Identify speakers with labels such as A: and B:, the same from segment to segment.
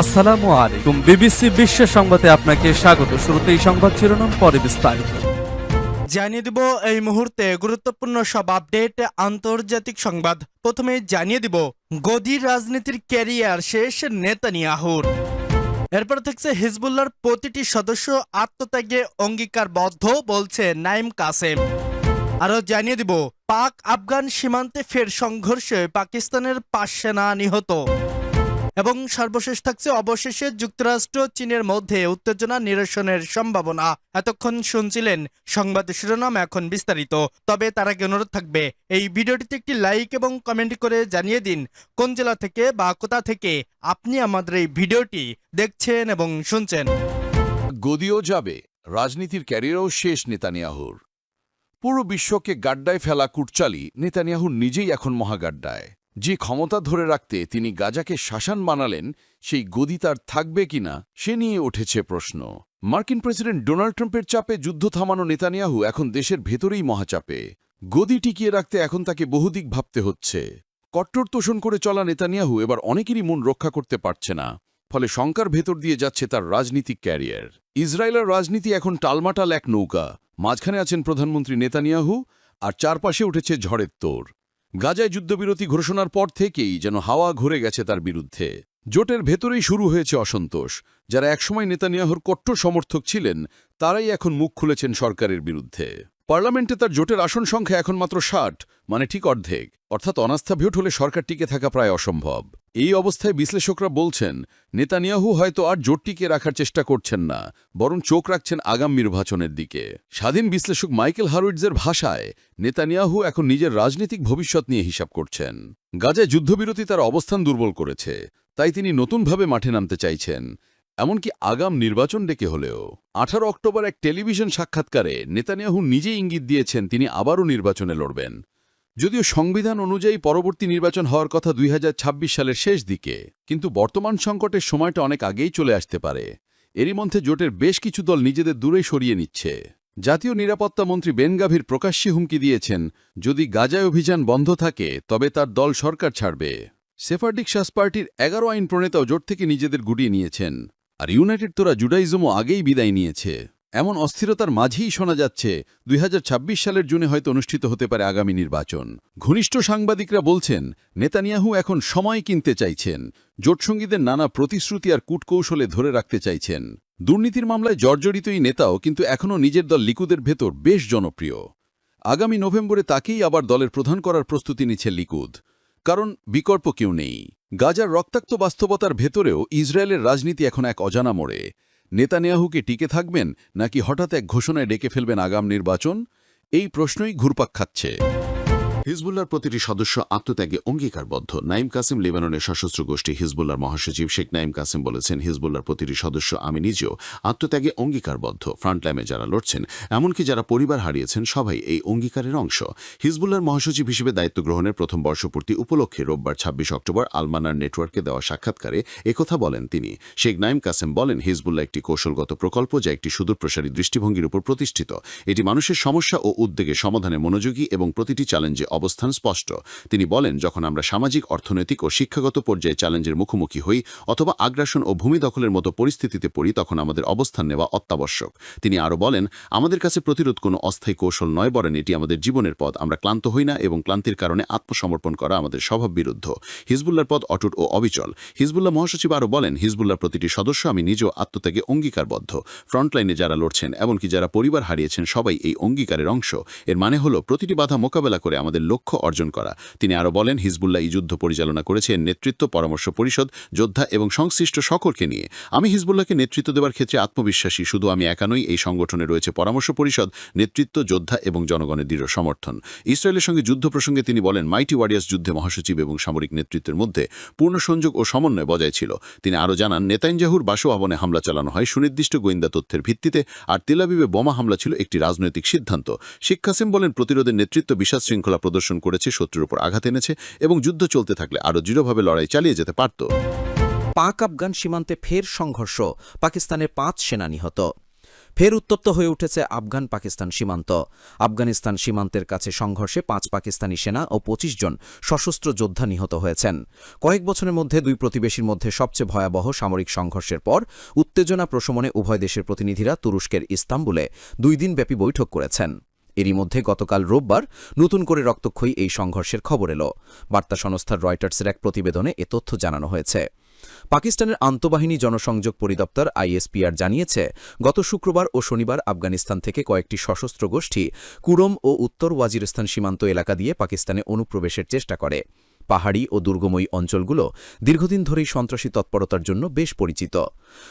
A: আসসালামু আলাইকুম। বিবিসি বিশ্ব সংবাদে আপনাকে স্বাগত। শুরুতেই সংবাদ শিরোনাম, পরে বিস্তারিত।
B: জানিয়ে দিব এই মুহূর্তে গুরুত্বপূর্ণ সব আপডেট, আন্তর্জাতিক সংবাদ। প্রথমে জানিয়ে দিব, গদির রাজনীতির ক্যারিয়ার শেষ নেতানিয়াহুর। এরপর থাকছে হিজবুল্লার প্রতিটি সদস্য আত্মত্যাগে অঙ্গীকারবদ্ধ বলছে নাইম কাসেম। আরও জানিয়ে দিব পাক আফগান সীমান্তে ফের সংঘর্ষে পাকিস্তানের পাঁচ সেনা নিহত। এবং সর্বশেষ থাকছে অবশেষে যুক্তরাষ্ট্র, চীনের মধ্যে উত্তেজনা নিরসনের সম্ভাবনা। এতক্ষণ শুনছিলেন সংবাদ শিরোনাম এখন বিস্তারিত। তবে তার আগে অনুরোধ থাকবে, এই ভিডিওটিতে একটি লাইক এবং কমেন্ট করে জানিয়ে দিন, কোন জেলা থেকে বা কোথা থেকে আপনি আমাদের এই ভিডিওটি দেখছেন এবং শুনছেন।
C: গদিও যাবে, রাজনীতির ক্যারিয়ারও শেষ নেতানিয়াহুর। পুরো বিশ্বকে গাড্ডায় ফেলা কুটচালি নেতানিয়াহুর নিজেই এখন মহাগাড্ডায়। যে ক্ষমতা ধরে রাখতে তিনি গাজাকে শাসান বানালেন, সেই গদি তার থাকবে কিনা, সে নিয়ে উঠেছে প্রশ্ন। মার্কিন প্রেসিডেন্ট ডোনাল্ড ট্রাম্পের চাপে যুদ্ধ থামানো নেতানিয়াহু এখন দেশের ভেতরেই মহাচাপে। গদি টিকিয়ে রাখতে এখন তাকে বহুদিক ভাবতে হচ্ছে। কট্টর তোষণ করে চলা নেতানিয়াহু এবার অনেকেরই মন রক্ষা করতে পারছে না, ফলে শঙ্কার ভেতর দিয়ে যাচ্ছে তার রাজনীতিক ক্যারিয়ার। ইসরায়েলের রাজনীতি এখন টালমাটাল এক নৌকা, মাঝখানে আছেন প্রধানমন্ত্রী নেতানিয়াহু, আর চারপাশে উঠেছে ঝড়ের তোর। গাজায় যুদ্ধবিরতি ঘোষণার পর থেকেই যেন হাওয়া ঘুরে গেছে তার বিরুদ্ধে। জোটের ভেতরেই শুরু হয়েছে অসন্তোষ। যারা একসময় নেতানিয়াহুর কট্টর সমর্থক ছিলেন, তারাই এখন মুখ খুলেছেন সরকারের বিরুদ্ধে। পার্লামেন্টে তার জোটের আসন সংখ্যা এখন মাত্র ষাট মানে ঠিক অর্ধেক। অর্থাৎ অনাস্থা ভোট হলে সরকার টিকে থাকা প্রায় অসম্ভব। এই অবস্থায় বিশ্লেষকরা বলছেন, নেতানিয়াহু হয়তো আর জোট টিকে রাখার চেষ্টা করছেন না, বরং চোখ রাখছেন আগাম নির্বাচনের দিকে। স্বাধীন বিশ্লেষক মাইকেল হারুইডসের ভাষায়, নেতানিয়াহু এখন নিজের রাজনৈতিক ভবিষ্যৎ নিয়ে হিসাব করছেন। গাজায় যুদ্ধবিরতি তার অবস্থান দুর্বল করেছে, তাই তিনি নতুনভাবে মাঠে নামতে চাইছেন। এমনকি আগাম নির্বাচন ডেকে হলেও আঠারো অক্টোবর এক টেলিভিশন সাক্ষাৎকারে নেতানিয়াহু নিজেই ইঙ্গিত দিয়েছেন তিনি আবারও নির্বাচনে লড়বেন। যদিও সংবিধান অনুযায়ী পরবর্তী নির্বাচন হওয়ার কথা দুই হাজার ছাব্বিশ সালের শেষ দিকে, কিন্তু বর্তমান সংকটের সময়টা অনেক আগেই চলে আসতে পারে। এরই মধ্যে জোটের বেশ কিছু দল নিজেদের দূরে সরিয়ে নিচ্ছে। জাতীয় নিরাপত্তা মন্ত্রী বেনগাভির প্রকাশ্যে হুমকি দিয়েছেন, যদি গাজায় অভিযান বন্ধ থাকে, তবে তার দল সরকার ছাড়বে। সেফার্ডিক শাস পার্টির এগারো আইন প্রণেতাও জোট থেকে নিজেদের গুটিয়ে নিয়েছেন। আর ইউনাইটেড তোরা জুডাইজমও আগেই বিদায় নিয়েছে। এমন অস্থিরতার মাঝেই শোনা যাচ্ছে, দুই হাজার ছাব্বিশ সালের জুনে হয়তো অনুষ্ঠিত হতে পারে আগামী নির্বাচন। ঘনিষ্ঠ সাংবাদিকরা বলছেন, নেতানিয়াহু এখন সময় কিনতে চাইছেন। জোটসঙ্গীদের নানা প্রতিশ্রুতি আর কূটকৌশলে ধরে রাখতে চাইছেন। দুর্নীতির মামলায় জর্জরিত এই নেতাও কিন্তু এখনও নিজের দল লিকুদের ভেতর বেশ জনপ্রিয়। আগামী নভেম্বরে তাকেই আবার দলের প্রধান করার প্রস্তুতি নিচ্ছে লিকুদ। কারণ বিকল্প কেউ নেই। গাজার রক্তাক্ত বাস্তবতার ভেতরেও ইসরায়েলের রাজনীতি এখন এক অজানা মোড়ে। নেতানিয়াহুকে টিকে থাকবেন, নাকি হঠাৎ এক ঘোষণায় ডেকে ফেলবেন আগাম নির্বাচন? এই প্রশ্নই ঘুরপাক খাচ্ছে।
D: হিজবুল্লার প্রতিটি সদস্য আত্মত্যাগে অঙ্গীকারবদ্ধ। নাইম কাসিম লেবাননের সশস্ত্র গোষ্ঠী হিজবুল্লার মহাসচিব শেখ নাইম কাসিম বলেছেন হিজবুল্লার প্রতিটি সদস্য আমি নিজেও আত্মত্যাগে অঙ্গীকারবদ্ধ। ফ্রন্টলাইনে যারা লড়ছেন, এমনকি যারা পরিবার হারিয়েছেন, সবাই এই অঙ্গীকারের অংশ। হিজবুল্লার মহাসচিব হিসেবে দায়িত্ব গ্রহণের প্রথম বর্ষপূর্তি উপলক্ষে রোববার ছাব্বিশ অক্টোবর আলমানার নেটওয়ার্কে দেওয়া সাক্ষাৎকারে একথা বলেন তিনি। শেখ নাইম কাসেম বলেন, হিজবুল্লাহ একটি কৌশলগত প্রকল্প যা একটি সুদূরপ্রসারী দৃষ্টিভঙ্গির উপর প্রতিষ্ঠিত। এটি মানুষের সমস্যা ও উদ্বেগে সমাধানে মনোযোগী এবং প্রতিটি চ্যালেঞ্জে অবস্থান স্পষ্ট। তিনি বলেন, যখন আমরা সামাজিক, অর্থনৈতিক ও শিক্ষাগত পর্যায়ে চ্যালেঞ্জের মুখোমুখি হই অথবা আগ্রাসন ও ভূমি দখলের মতো পরিস্থিতিতে পড়ি, তখন আমাদের অবস্থান নেওয়া অত্যাবশ্যক। তিনি আরও বলেন, আমাদের কাছে প্রতিরোধ কোনো অস্থায়ী কৌশল নয়, বরং এটি আমাদের জীবনের পথ। আমরা ক্লান্ত হই না এবং ক্লান্তির কারণে আত্মসমর্পণ করা আমাদের স্বভাব বিরুদ্ধ। হিজবুল্লার পথ অটুট ও অবিচল। হিজবুল্লাহ মহাসচিব আরও বলেন হিজবুল্লার প্রতিটি সদস্য আমি নিজেও আত্মত্যাগে অঙ্গীকারবদ্ধ। ফ্রন্টলাইনে যারা লড়ছেন, এমনকি যারা পরিবার হারিয়েছেন, সবাই এই অঙ্গীকারের অংশ। এর মানে হল, প্রতিটি বাধা মোকাবেলা করে আমাদের লক্ষ্য অর্জন করা। তিনি আরও বলেন, হিজবুল্লাহ এই যুদ্ধ পরিচালনা করেছেন নেতৃত্ব, পরামর্শ পরিষদ, যোদ্ধা এবং সংশ্লিষ্ট সকলকে নিয়ে। আমি হিজবুল্লাহকে নেতৃত্ব দেওয়ার ক্ষেত্রে আত্মবিশ্বাসী, শুধু আমি একানই এই সংগঠনে রয়েছে পরামর্শ পরিষদ, নেতৃত্ব, যোদ্ধা এবং জনগণের দৃঢ় সমর্থন। ইসরায়েলের সঙ্গে যুদ্ধ প্রসঙ্গে তিনি বলেন, মাইটি ওয়ারিয়ার্স যুদ্ধে মহাসচিব এবং সামরিক নেতৃত্বের মধ্যে পূর্ণ সংযোগ ও সমন্বয় বজায় ছিল। তিনি আরও জানান নেতাইনজাহুর বাসভবনে হামলা চালানো হয়। সুনির্দিষ্ট গোয়েন্দা তথ্যের ভিত্তিতে আর তেলাবিবে বোমা হামলা ছিল একটি রাজনৈতিক সিদ্ধান্ত। শেখ কাসিম বলেন, প্রতিরোধের নেতৃত্ব বিশাল শৃঙ্খলা প্রদর্শন করেছে, শত্রুর উপর আঘাত এনেছে এবং যুদ্ধ চলতে থাকলে আরও দৃঢ়ভাবে লড়াই চালিয়ে যেতে পারত।
E: পাক আফগান সীমান্তে ফের সংঘর্ষ, পাকিস্তানের পাঁচ সেনা নিহত। ফের উত্তপ্ত হয়ে উঠেছে আফগান পাকিস্তান সীমান্ত। আফগানিস্তান সীমান্তের কাছে সংঘর্ষে পাঁচ পাকিস্তানি সেনা ও ২৫ জন সশস্ত্র যোদ্ধা নিহত হয়েছেন। কয়েক বছরের মধ্যে দুই প্রতিবেশীর মধ্যে সবচেয়ে ভয়াবহ সামরিক সংঘর্ষের পর উত্তেজনা প্রশমনে উভয় দেশের প্রতিনিধিরা তুরস্কের ইস্তাম্বুলে দুই দিনব্যাপী বৈঠক করেছেন। এরই মধ্যে গতকাল রোববার নতুন করে রক্তক্ষয়ী এই সংঘর্ষের খবর এল। বার্তা সংস্থার রয়টার্সের এক প্রতিবেদনে এ তথ্য জানানো হয়েছে। পাকিস্তানের আন্তঃবাহিনী জনসংযোগ পরিদপ্তর আইএসপিআর জানিয়েছে, গত শুক্রবার ও শনিবার আফগানিস্তান থেকে কয়েকটি সশস্ত্র গোষ্ঠী কুরম ও উত্তর ওয়াজিরিস্তান সীমান্ত এলাকা দিয়ে পাকিস্তানে অনুপ্রবেশের চেষ্টা করে। পাহাড়ি ও দুর্গময়ী অঞ্চলগুলো দীর্ঘদিন ধরেই সন্ত্রাসী তৎপরতার জন্য বেশ পরিচিত।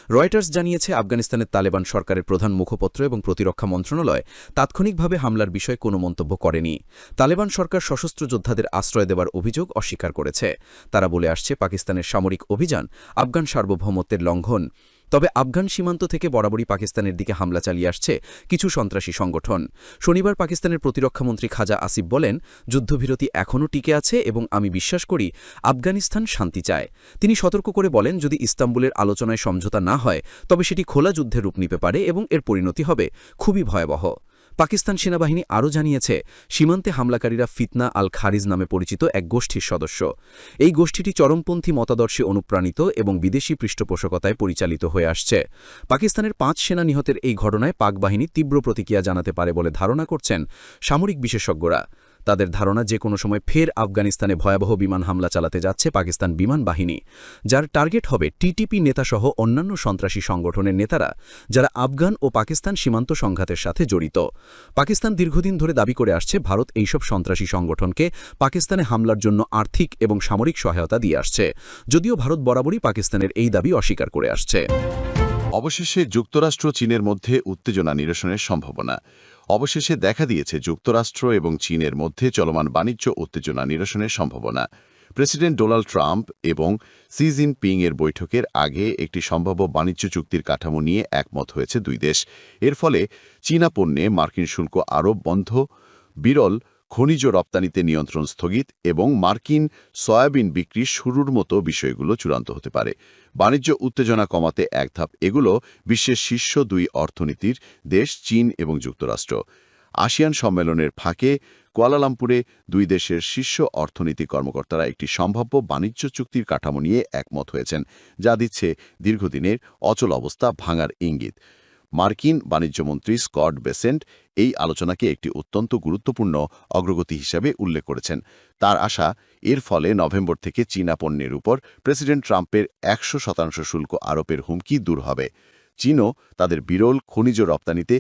E: রয়টার্স জানিয়েছে, আফগানিস্তানের তালেবান সরকারের প্রধান মুখপত্র এবং প্রতিরক্ষা মন্ত্রণালয় তাৎক্ষণিকভাবে হামলার বিষয়ে কোনো মন্তব্য করেনি। তালেবান সরকার সশস্ত্র যোদ্ধাদের আশ্রয় দেওয়ার অভিযোগ অস্বীকার করেছে। তারা বলে আসছে, পাকিস্তানের সামরিক অভিযান আফগান সার্বভৌমত্বের লঙ্ঘন তবে আফগান সীমান্ত থেকে বরাবরই পাকিস্তানের দিকে হামলা চালিয়ে আসছে কিছু সন্ত্রাসী সংগঠন। শনিবার পাকিস্তানের প্রতিরক্ষামন্ত্রী খাজা আসিফ বলেন, যুদ্ধবিরতি এখনও টিকে আছে এবং আমি বিশ্বাস করি আফগানিস্তান শান্তি চায়। তিনি সতর্ক করে বলেন, যদি ইস্তাম্বুলের আলোচনায় সমঝোতা না হয়, তবে সেটি খোলা যুদ্ধের রূপ নিতে পারে এবং এর পরিণতি হবে খুবই ভয়াবহ। পাকিস্তান সেনাবাহিনী আরও জানিয়েছে, সীমান্তে হামলাকারীরা ফিতনা আল খারিজ নামে পরিচিত এক গোষ্ঠীর সদস্য। এই গোষ্ঠীটি চরমপন্থী মতাদর্শে অনুপ্রাণিত এবং বিদেশি পৃষ্ঠপোষকতায় পরিচালিত হয়ে আসছে। পাকিস্তানের পাঁচ সেনা নিহতের এই ঘটনায় পাক বাহিনী তীব্র প্রতিক্রিয়া জানাতে পারে বলে ধারণা করছেন সামরিক বিশেষজ্ঞরা। তাদের ধারণা যে কোনো সময় ফের আফগানিস্তানে ভয়াবহ বিমান হামলা চালাতে যাচ্ছে পাকিস্তান বিমান বাহিনী। যার টার্গেট হবে টিটিপি নেতাসহ অন্যান্য সন্ত্রাসী সংগঠনের নেতারা, যারা আফগান ও পাকিস্তান সীমান্ত সংঘাতের সাথে জড়িত। পাকিস্তান দীর্ঘদিন ধরে দাবি করে আসছে ভারত এইসব সন্ত্রাসী সংগঠনকে পাকিস্তানে হামলার জন্য আর্থিক এবং সামরিক সহায়তা দিয়ে আসছে। যদিও ভারত বরাবরই পাকিস্তানের এই দাবি অস্বীকার করে আসছে।
D: অবশেষে যুক্তরাষ্ট্র চীনের মধ্যে উত্তেজনা নিরসনের সম্ভাবনা। অবশেষে দেখা দিয়েছে যুক্তরাষ্ট্র এবং চীনের মধ্যে চলমান বাণিজ্য উত্তেজনা নিরসনের সম্ভাবনা। প্রেসিডেন্ট ডোনাল্ড ট্রাম্প এবং সি জিনপিং এর বৈঠকের আগে একটি সম্ভাব্য বাণিজ্য চুক্তির কাঠামো নিয়ে একমত হয়েছে দুই দেশ। এর ফলে চীনা পণ্যে মার্কিন শুল্ক আরোপ বন্ধ, বিরল খনিজ রপ্তানিতে নিয়ন্ত্রণ স্থগিত এবং মার্কিন সয়াবিন বিক্রি শুরুর মতো বিষয়গুলো চূড়ান্ত হতে পারে। বাণিজ্য উত্তেজনা কমাতে এক ধাপ এগুলো বিশ্বের শীর্ষ দুই অর্থনীতির দেশ চীন এবং যুক্তরাষ্ট্র। আসিয়ান সম্মেলনের ফাঁকে কুয়ালালামপুরে দুই দেশের শীর্ষ অর্থনীতি কর্মকর্তারা একটি সম্ভাব্য বাণিজ্য চুক্তির কাঠামো নিয়ে একমত হয়েছেন, যা দিচ্ছে দীর্ঘদিনের অচল অবস্থা ভাঙার ইঙ্গিত। মার্কিন বাণিজ্যমন্ত্রী স্কট বেসেন্ট এই আলোচনাকে একটি অত্যন্ত গুরুত্বপূর্ণ অগ্রগতি হিসাবে উল্লেখ করেছেন। তার আশা, এর ফলে নভেম্বর থেকে চীনা পণ্যের উপর প্রেসিডেন্ট ট্রাম্পের একশো শতাংশ শুল্ক আরোপের হুমকি দূর হবে। চীনও তাদের বিরল খনিজ রপ্তানিতে